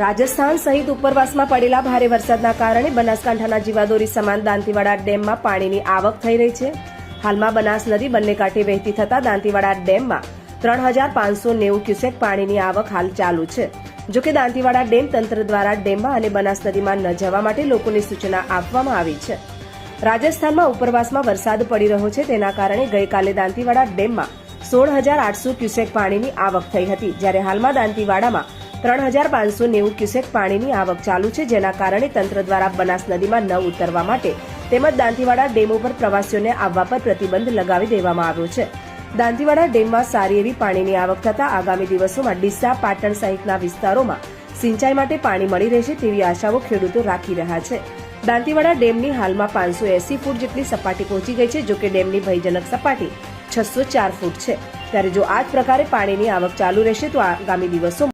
રાજસ્થાન સહિત ઉપરવાસમાં પડેલા ભારે વરસાદના કારણે બનાસકાંઠાના જીવાદોરી સમાન દાંતીવાડા ડેમમાં પાણીની આવક થઈ રહી છે. હાલમાં બનાસ નદી બંને કાંઠે વહેતી થતાં દાંતીવાડા ડેમમાં ત્રણ હજાર પાંચસો નેવું ક્યુસેક પાણીની આવક હાલ ચાલુ છે. જોકે દાંતીવાડા ડેમ તંત્ર દ્વારા ડેમમાં અને બનાસ નદીમાં ન જવા માટે લોકોને સૂચના આપવામાં આવી છે. રાજસ્થાનમાં ઉપરવાસમાં વરસાદ પડી રહ્યો છે, તેના કારણે ગઈકાલે દાંતીવાડા ડેમમાં સોળ હજાર આઠસો ક્યુસેક પાણીની આવક થઈ હતી. જ્યારે હાલમાં દાંતીવાડામાં ત્રણ હજાર પાંચસો નેવું ક્યુસેક પાણીની આવક ચાલુ છે, જેના કારણે તંત્ર દ્વારા બનાસ નદીમાં ન ઉતરવા માટે તેમજ દાંતીવાડા ડેમ ઉપર પ્રવાસીઓને આવવા પર પ્રતિબંધ લગાવી દેવામાં આવ્યો છે. દાંતીવાડા ડેમમાં સારી એવી પાણીની આવક થતાં આગામી દિવસોમાં ડીસા, પાટણ સહિતના વિસ્તારોમાં સિંચાઈ માટે પાણી મળી રહેશે તેવી આશાઓ ખેડૂતો રાખી રહ્યા છે. દાંતીવાડા ડેમની હાલમાં પાંચસો એસી ફૂટ જેટલી સપાટી પહોંચી ગઈ છે જોકે ડેમની ભયજનક સપાટી છસો ચાર ફૂટ છે. ત્યારે જો આ જ પ્રકારે પાણીની આવક ચાલુ રહેશે, તો આગામી દિવસોમાં